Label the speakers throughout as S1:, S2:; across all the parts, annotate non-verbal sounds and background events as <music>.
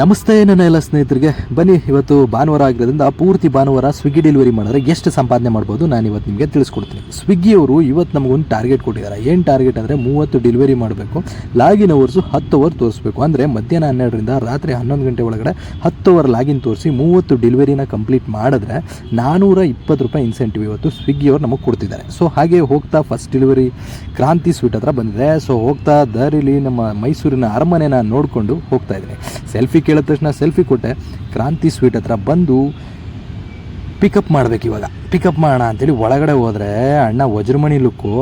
S1: ನಮಸ್ತೆ ನನ್ನ ಎಲ್ಲ ಸ್ನೇಹಿತರಿಗೆ. ಬನ್ನಿ, ಇವತ್ತು ಭಾನುವಾರ ಆಗಿರೋದ್ರಿಂದ ಪೂರ್ತಿ ಭಾನುವಾರ ಸ್ವಿಗ್ಗಿ ಡೆಲಿವರಿ ಮಾಡಿದ್ರೆ ಎಷ್ಟು ಸಂಪಾದನೆ ಮಾಡ್ಬೋದು ನಾನು ಇವತ್ತು ನಿಮಗೆ ತಿಳಿಸ್ಕೊಡ್ತೀನಿ. ಸ್ವಿಗ್ಗಿಯವರು ಇವತ್ತು ನಮಗೊಂದು ಟಾರ್ಗೆಟ್ ಕೊಟ್ಟಿದ್ದಾರೆ. ಏನು ಟಾರ್ಗೆಟ್ ಅಂದರೆ ಮೂವತ್ತು ಡೆಲಿವರಿ ಮಾಡಬೇಕು. ಲಾಗಿನ್ ಅವರ್ಸು ಹತ್ತು ಅವರ್ ತೋರಿಸ್ಬೇಕು. ಅಂದರೆ ಮಧ್ಯಾಹ್ನ ಹನ್ನೆರಡರಿಂದ ರಾತ್ರಿ ಹನ್ನೊಂದು ಗಂಟೆ ಒಳಗಡೆ ಹತ್ತು ಅವರ್ ಲಾಗಿನ್ ತೋರಿಸಿ ಮೂವತ್ತು ಡೆಲಿವರಿನ ಕಂಪ್ಲೀಟ್ ಮಾಡಿದ್ರೆ ನಾನ್ನೂರ ಇಪ್ಪತ್ತು ರೂಪಾಯಿ ಇನ್ಸೆಂಟಿವ್ ಇವತ್ತು ಸ್ವಿಗ್ಗಿಯವರು ನಮಗೆ ಕೊಡ್ತಿದ್ದಾರೆ. ಸೊ ಹಾಗೆ ಹೋಗ್ತಾ ಫಸ್ಟ್ ಡೆಲಿವರಿ ಕ್ರಾಂತಿ ಸ್ವೀಟ್ ಹತ್ರ ಬಂದಿದೆ. ಸೊ ಹೋಗ್ತಾ ದಾರಿಲಿ ನಮ್ಮ ಮೈಸೂರಿನ ಅರಮನೆನ ನೋಡಿಕೊಂಡು ಹೋಗ್ತಾ ಇದ್ದೀನಿ. ಸೆಲ್ಫಿ ಕೇಳಿದ ತಕ್ಷಣ ಸೆಲ್ಫಿ ಕೊಟ್ಟೆ. ಕ್ರಾಂತಿ ಸ್ವೀಟ್ ಹತ್ರ ಬಂದು ಪಿಕಪ್ ಮಾಡ್ಬೇಕು ಇವಾಗ. ಪಿಕಪ್ ಮಾಡೋಣ ಅಂತೇಳಿ ಒಳಗಡೆ ಹೋದ್ರೆ ಅಣ್ಣ ವಜ್ರಮಣಿ ಲುಕ್ಕು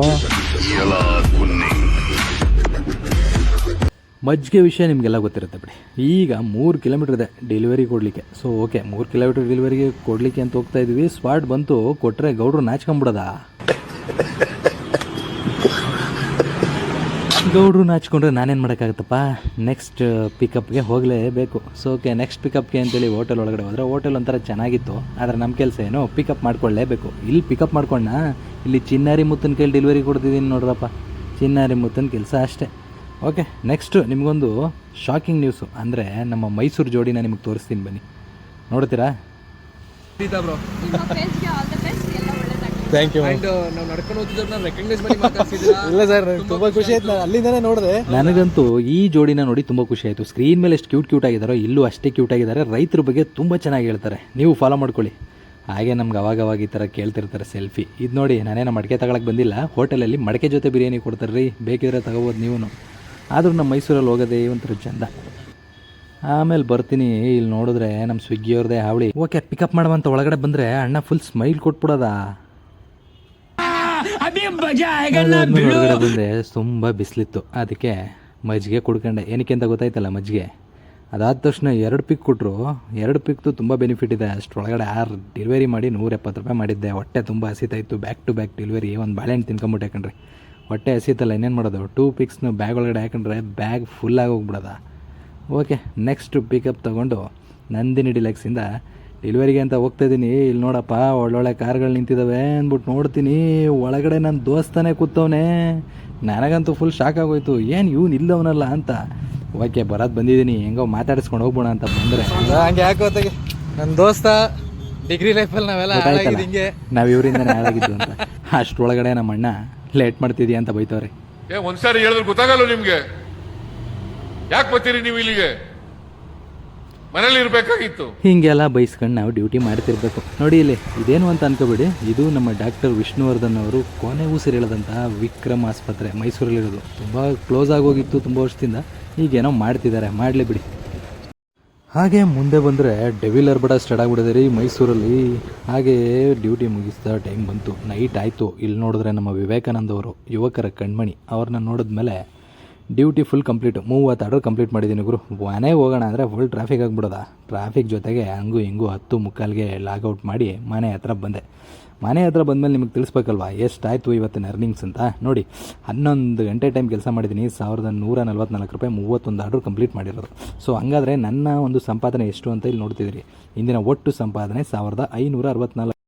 S1: ಮಜ್ಜಿಗೆ ವಿಷಯ ನಿಮಗೆಲ್ಲ ಗೊತ್ತಿರುತ್ತೆ ಬಿಡಿ. ಈಗ ಮೂರು ಕಿಲೋಮೀಟ್ರ್ ಇದೆ ಡೆಲಿವರಿ ಕೊಡಲಿಕ್ಕೆ. ಸೊ ಓಕೆ ಮೂರು ಕಿಲೋಮೀಟ್ರ್ ಡೆಲಿವರಿಗೆ ಕೊಡಲಿಕ್ಕೆ ಅಂತ ಹೋಗ್ತಾ ಇದ್ವಿ. ಸ್ಪಾಟ್ ಬಂತು ಕೊಟ್ಟರೆ ಗೌಡ್ರು ನಾಚ್ಕೊಂಬಿಡೋದಾ? ಗೌಡ್ರು ನಾಚ್ಕೊಂಡ್ರೆ ನಾನೇನು ಮಾಡೋಕ್ಕಾಗುತ್ತಪ್ಪ? ನೆಕ್ಸ್ಟ್ ಪಿಕಪ್ಗೆ ಹೋಗಲೇಬೇಕು. ಸೊ ಓಕೆ ನೆಕ್ಸ್ಟ್ ಪಿಕಪ್ಗೆ ಅಂತೇಳಿ ಹೋಟೆಲ್ ಒಳಗಡೆ ಹೋದರೆ ಹೋಟೆಲ್ ಒಂಥರ ಚೆನ್ನಾಗಿತ್ತು. ಆದರೆ ನಮ್ಮ ಕೆಲಸ ಏನು ಪಿಕಪ್ ಮಾಡ್ಕೊಳ್ಳೇಬೇಕು ಇಲ್ಲಿ ಪಿಕಪ್ ಮಾಡ್ಕೊಂಡ ಇಲ್ಲಿ ಚಿನ್ನಾರಿ ಮುತ್ತಿನ ಕೈಲಿ ಡೆಲಿವರಿ ಕೊಡ್ತಿದ್ದೀನಿ ನೋಡ್ರಪ್ಪ. ಚಿನ್ನಾರಿ ಮುತ್ತಿನ ಕೆಲಸ ಅಷ್ಟೇ. ಓಕೆ ನೆಕ್ಸ್ಟು ನಿಮಗೊಂದು ಶಾಕಿಂಗ್ ನ್ಯೂಸು ಅಂದರೆ ನಮ್ಮ ಮೈಸೂರು ಜೋಡಿನ ನಿಮಗೆ ತೋರಿಸ್ತೀನಿ ಬನ್ನಿ. ನೋಡ್ತೀರಾ?
S2: ಥ್ಯಾಂಕ್ ಯು ಅಂಡ್ ನಾವು ನಡ್ಕೊಂಡು ಹೋಗ್ತಿದ್ದವ್ರನ್ನ ರೆಕಗ್ನೈಸ್ ಮಾಡಿ <laughs> ಇಲ್ಲ ಸರ್ ತುಂಬಾ ಖುಷಿ ಆಯ್ತು. ನಾನು ಅಲ್ಲಿಂದನೇ ನೋಡಿದೆ.
S1: ನನಗಂತೂ ಈ ಜೋಡಿನ ನೋಡಿ ತುಂಬಾ ಖುಷಿ ಆಯ್ತು. ಸ್ಕ್ರೀನ್ ಮೇಲೆ ಎಷ್ಟು ಕ್ಯೂಟ್ ಕ್ಯೂಟ್ ಆಗಿದಾರೋ ಇಲ್ಲೂ ಅಷ್ಟೇ ಕ್ಯೂಟ್ ಆಗಿದ್ದಾರೆ ರೈತರ ಬಗ್ಗೆ ತುಂಬಾ ಚೆನ್ನಾಗಿ ಹೇಳ್ತಾರೆ. ನೀವು ಫಾಲೋ ಮಾಡ್ಕೊಳ್ಳಿ. ಹಾಗೆ ನಮ್ಗೆ ಅವಾಗವಾಗ ಈ ಥರ ಕೇಳ್ತಿರ್ತಾರೆ ಸೆಲ್ಫಿ ಇದು ನೋಡಿ ನಾನೇನು ಮಡಕೆ ತಗೊಳಕ್ಕೆ ಬಂದಿಲ್ಲ. ಹೋಟೆಲಲ್ಲಿ ಮಡಕೆ ಜೊತೆ ಬಿರಿಯಾನಿ ಕೊಡ್ತಾರೆ ರೀ ಬೇಕಿದ್ರೆ ತಗೋಬೋದು ನೀವು ಆದರೂ ನಮ್ಮ ಮೈಸೂರಲ್ಲಿ ಹೋಗೋದೇ ಒಂಥರ ಚಂದ. ಆಮೇಲೆ ಬರ್ತೀನಿ. ಇಲ್ಲಿ ನೋಡಿದ್ರೆ ನಮ್ಮ ಸ್ವಿಗ್ಗಿಯವ್ರದೇ ಹಾವಳಿ. ಓಕೆ ಪಿಕಪ್ ಮಾಡುವಂಥ ಒಳಗಡೆ ಬಂದರೆ ಅಣ್ಣ ಫುಲ್ ಸ್ಮೈಲ್ ಕೊಟ್ಬಿಡೋದಾ? ಬಂದೆ ತುಂಬ ಬಿಸಿಲಿತ್ತು. ಅದಕ್ಕೆ ಮಜ್ಜಿಗೆ ಕುಡ್ಕೊಂಡೆ. ಏನಕ್ಕೆ ಅಂತ ಗೊತ್ತಾಯ್ತಲ್ಲ ಮಜ್ಜಿಗೆ? ಅದಾದ ತಕ್ಷಣ ಎರಡು ಪಿಕ್ ಕೊಟ್ಟರು ಎರಡು ಪಿಕ್ತು ತುಂಬ ಬೆನಿಫಿಟ್ ಇದೆ. ಅಷ್ಟರೊಳಗಡೆ ಆರು ಡೆಲಿವರಿ ಮಾಡಿ ನೂರ ಎಪ್ಪತ್ತು ರೂಪಾಯಿ ಮಾಡಿದ್ದೆ. ಹೊಟ್ಟೆ ತುಂಬ ಹಸಿತಾಯಿತ್ತು ಬ್ಯಾಕ್ ಟು ಬ್ಯಾಕ್ ಡೆಲಿವರಿ ಒಂದು ಬಾಳೆಹಣ್ಣು ತಿನ್ಕೊಂಬಿಟ್ಟೆ ಕಣ್ರಿ ಹೊಟ್ಟೆ ಹಸಿತಲ್ಲ ಇನ್ನೇನು ಮಾಡೋದು? ಟೂ ಪಿಕ್ಸ್ನ ಬ್ಯಾಗ್ ಒಳಗಡೆ ಹಾಕೊಂಡ್ರೆ ಬ್ಯಾಗ್ ಫುಲ್ಲಾಗಿ ಹೋಗ್ಬಿಡೋದ? ಓಕೆ ನೆಕ್ಸ್ಟ್ ಪಿಕಪ್ ತೊಗೊಂಡು ನಂದಿನಿ ಡಿಲೆಕ್ಸಿಂದ ಡೆಲಿವರಿಗೆ ಅಂತ ಹೋಗ್ತಾ ಇದ್ದೀನಿ ಇಲ್ಲಿ ನೋಡಪ್ಪ ಒಳ್ಳೊಳ್ಳೆ ಕಾರ್ಗಳು ನಿಂತಿದ್ದಾವೆ ಅಂದ್ಬಿಟ್ಟು ನೋಡ್ತೀನಿ. ಒಳಗಡೆ ನನ್ನ ದೋಸ್ತನೇ ಕೂತವನೆ. ನನಗಂತೂ ಫುಲ್ ಶಾಕ್ ಆಗೋಯ್ತು. ಏನು ಇವ್ನು ಇಲ್ಲವನಲ್ಲ ಅಂತ. ಓಕೆ ಬರೋದು ಬಂದಿದ್ದೀನಿ ಹೆಂಗೋ ಮಾತಾಡಿಸ್ಕೊಂಡು ಹೋಗ್ಬೋಣ ಅಂತ ಬಂದರೆ.
S2: ಹಂಗೆ ಯಾಕೆ ಗೊತ್ತಾಗಿ ನನ್ನ ದೋಸ್ತ ಡಿಗ್ರಿ ಲೈಫಲ್ಲಿ ನಾವೆಲ್ಲ ಹಿಂಗೆ.
S1: ನಾವು ಇವರಿಂದನೇ ಹಾಳಾಗಿದ್ದು ಅಂತ. ಅಷ್ಟೊಳಗಡೆ ನಮ್ಮ ಅಣ್ಣ ಲೇಟ್ ಮಾಡ್ತಿದ್ದೀಯ ಅಂತ ಬೈತವ್ರೆ.
S3: ಏ ಒಂದ್ಸಾರಿ ಹೇಳಿದ್ರೆ ಗೊತ್ತಾಗಲ್ಲ ನಿಮಗೆ? ಯಾಕೆ ಬರ್ತೀರಿ ನೀವು ಇಲ್ಲಿಗೆ? ಮನೇಲಿ ಇರಬೇಕಾಗಿತ್ತು
S1: ಹೀಗೆಲ್ಲ ಬೈಸ್ಕೊಂಡು ನಾವು ಡ್ಯೂಟಿ ಮಾಡ್ತಿರ್ಬೇಕು. ನೋಡಿ ಇಲ್ಲಿ, ಇದೇನು ಅಂತ ಅನ್ಕೋಬೇಡಿ. ಇದು ನಮ್ಮ ಡಾಕ್ಟರ್ ವಿಷ್ಣುವರ್ಧನ್ ಅವರು ಕೊನೆ ಉಸಿರು ಹೇಳದಂತಹ ವಿಕ್ರಮ್ ಆಸ್ಪತ್ರೆ, ಮೈಸೂರಲ್ಲಿರೋದು. ತುಂಬ ಕ್ಲೋಸ್ ಆಗೋಗಿತ್ತು ತುಂಬ ವರ್ಷದಿಂದ. ಈಗೇನೋ ಮಾಡ್ತಿದ್ದಾರೆ. ಮಾಡಲಿ ಬಿಡಿ. ಹಾಗೆ ಮುಂದೆ ಬಂದರೆ ಡೆವಿಲ್ ಅರ್ಬಡ ಸ್ಟಾರ್ಟ್ ಆಗಿಬಿಡಿದೆ ರೀ ಮೈಸೂರಲ್ಲಿ. ಹಾಗೆ ಡ್ಯೂಟಿ ಮುಗಿಸ್ತಾ ಟೈಮ್ ಬಂತು. ನೈಟ್ ಆಯಿತು. ಇಲ್ಲಿ ನೋಡಿದ್ರೆ ನಮ್ಮ ವಿವೇಕಾನಂದ ಅವರು, ಯುವಕರ ಕಣ್ಮಣಿ, ಅವ್ರನ್ನ ನೋಡಿದ್ಮೇಲೆ ಡ್ಯೂಟಿ ಫುಲ್ ಕಂಪ್ಲೀಟ್, ಮೂವತ್ತು ಆರ್ಡರ್ ಕಂಪ್ಲೀಟ್ ಮಾಡಿದ್ದೀನಿ ಗುರು. ಮನೆಗೆ ಹೋಗೋಣ ಅಂದರೆ ಫುಲ್ ಟ್ರಾಫಿಕ್ ಆಗಿಬಿಡೋದ? ಟ್ರಾಫಿಕ್ ಜೊತೆಗೆ ಹಂಗೂ ಹಿಂಗೂ ಹತ್ತು ಮುಕ್ಕಾಲ್ಗೆ ಲಾಗೌಟ್ ಮಾಡಿ ಮನೆ ಹತ್ರ ಬಂದೆ. ಮನೆ ಹತ್ರ ಬಂದಮೇಲೆ ನಿಮಗೆ ತಿಳಿಸ್ಬೇಕಲ್ವಾ? ಎಷ್ಟಾಯಿತು ಇವತ್ತಿನ ಅರ್ನಿಂಗ್ಸ್ ಅಂತ? ನೋಡಿ, ಹನ್ನೊಂದು ಗಂಟೆ ಟೈಮ್ ಕೆಲಸ ಮಾಡಿದ್ದೀನಿ, ಸಾವಿರದ ನೂರ ನಲ್ವತ್ನಾಲ್ಕು ರೂಪಾಯಿ ಮೂವತ್ತೊಂದು ಆರ್ಡ್ರ್ ಕಂಪ್ಲೀಟ್ ಮಾಡಿರೋದು. ಸೊ ಹಂಗಾದರೆ ನನ್ನ ಒಂದು ಸಂಪಾದನೆ ಎಷ್ಟು ಅಂತ ಇಲ್ಲಿ ನೋಡ್ತಿದ್ದೀರಿ. ಇಂದಿನ ಒಟ್ಟು ಸಂಪಾದನೆ ಸಾವಿರದ ಐನೂರ ಅರವತ್ನಾಲ್ಕು